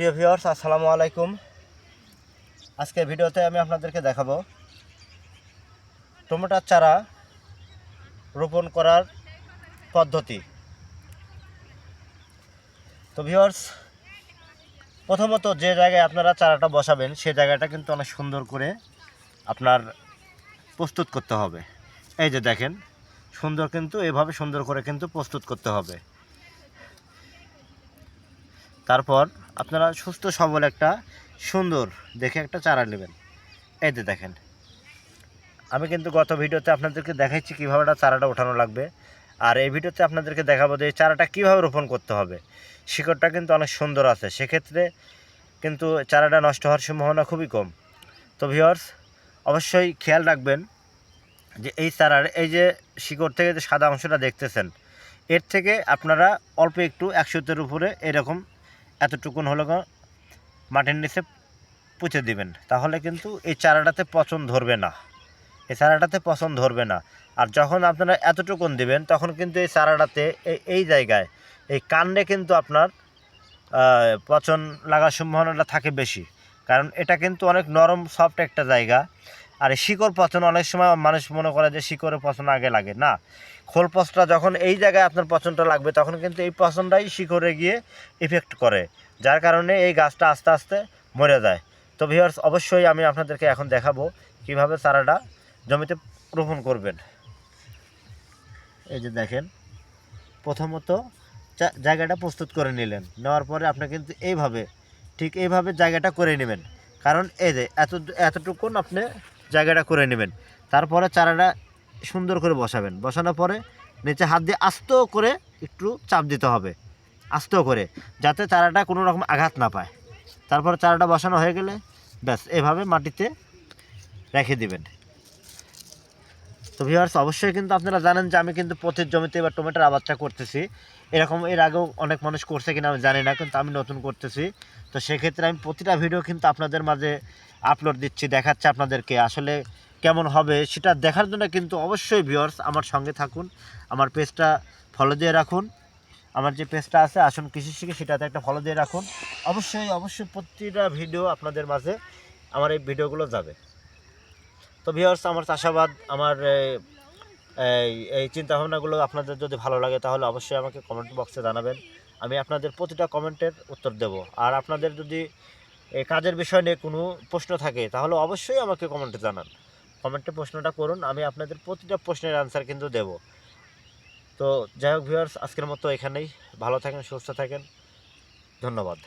প্রিয় ভিউয়ার্স, আসসালামু আলাইকুম। আজকের ভিডিওতে আমি আপনাদেরকে দেখাবো টমেটোর চারা রোপণ করার পদ্ধতি। তো ভিউয়ার্স, প্রথমত যে জায়গায় আপনারা চারাটা বসাবেন, সে জায়গাটা কিন্তু অনেক সুন্দর করে আপনার প্রস্তুত করতে হবে। এই যে দেখেন, সুন্দর কিন্তু, এভাবে সুন্দর করে কিন্তু প্রস্তুত করতে হবে। তারপর আপনারা সুস্থ, সবল একটা, সুন্দর দেখে একটা চারা নেবেন। যে দেখেন। আমি কিন্তু গত ভিডিওতে আপনাদেরকে দেখাচ্ছি কীভাবে একটা চারাটা ওঠানো লাগবে। আর এই ভিডিওতে আপনাদেরকে দেখাবো যে এই চারাটা কীভাবে রোপণ করতে হবে। শিকড়টা কিন্তু অনেক সুন্দর আছে। সেক্ষেত্রে কিন্তু চারাটা নষ্ট হওয়ার সম্ভাবনা খুবই কম। তো ভিওর্স অবশ্যই খেয়াল রাখবেন যে এই চারার, এই যে শিকড় থেকে যে সাদা অংশটা দেখতেছেন, এর থেকে আপনারা অল্প একটু একশোতের উপরে এরকম এতটুকুন হলো মাটির নিচে পুঁতে দিবেন। তাহলে কিন্তু এই চারাটাতে পচন ধরবে না। এই চারাটাতে পচন ধরবে না। আর যখন আপনারা এতটুকুন দিবেন, তখন কিন্তু এই চারাটাতে এই এই জায়গায়, এই কাণ্ডে কিন্তু আপনার পচন লাগার সম্ভাবনাটা থাকে বেশি। কারণ এটা কিন্তু অনেক নরম সফট একটা জায়গা। আর শিকড় পচন অনেক সময় মানুষ মনে করে যে শিকড়ের পচন আগে লাগে, না? খোল পচটা যখন এই জায়গায় আপনার পচনটা লাগবে, তখন কিন্তু এই পচনটাই শিকড়ে গিয়ে ইফেক্ট করে, যার কারণে এই গাছটা আস্তে আস্তে মরে যায়। তো ভিউয়ার্স অবশ্যই আমি আপনাদেরকে এখন দেখাবো কীভাবে চারাটা জমিতে রোপণ করবেন। এই যে দেখেন, প্রথমত জায়গাটা প্রস্তুত করে নিলেন। নেওয়ার পরে আপনি কিন্তু এইভাবে, ঠিক এইভাবে জায়গাটা করে নেবেন। কারণ এই যে এত, এতটুকুন আপনি জায়গাটা করে নেবেন। তারপরে চারাটা সুন্দর করে বসাবেন। বসানোর পরে নিচে হাত দিয়ে আস্ত করে একটু চাপ দিতে হবে। আস্ত করে, যাতে চারাটা কোনো রকম আঘাত না পায়। তারপরে চারাটা বসানো হয়ে গেলে ব্যাস, এভাবে মাটিতে রেখে দিবেন। তো ভিউয়ার্স অবশ্যই কিন্তু আপনারা জানেন যে আমি কিন্তু পথের জমিতে এবার টমেটোর আবাদটা করতেছি। এরকম এর আগেও অনেক মানুষ করছে কিনা আমি জানি না, কিন্তু আমি নতুন করতেছি। তো সেক্ষেত্রে আমি প্রতিটা ভিডিও কিন্তু আপনাদের মাঝে আপলোড দিচ্ছি, দেখাচ্ছি আপনাদেরকে আসলে কেমন হবে সেটা দেখার জন্য কিন্তু অবশ্যই ভিউয়ার্স আমার সঙ্গে থাকুন, আমার পেজটা ফলো দিয়ে রাখুন। আমার যে পেজটা আছে, আসুন কৃষি শিখে সেটাতে একটা ফলো দিয়ে রাখুন। অবশ্যই অবশ্যই প্রতিটা ভিডিও আপনাদের মাঝে আমার এই ভিডিওগুলো যাবে। তো ভিউয়ার্স আমার চাষাবাদ আমার এই, এই চিন্তাভাবনাগুলো আপনাদের যদি ভালো লাগে তাহলে অবশ্যই আমাকে কমেন্ট বক্সে জানাবেন। আমি আপনাদের প্রতিটা কমেন্টের উত্তর দেব। আর আপনাদের যদি এই কাজের বিষয় নিয়ে কোনো প্রশ্ন থাকে তাহলে অবশ্যই আমাকে কমেন্টে জানান। কমেন্টে প্রশ্নটা করুন আমি আপনাদের প্রতিটা প্রশ্নের অ্যান্সার কিন্তু দেব। তো যাই হোক ভিউয়ার্স আজকের মতো এখানেই। ভালো থাকেন সুস্থ থাকেন। ধন্যবাদ।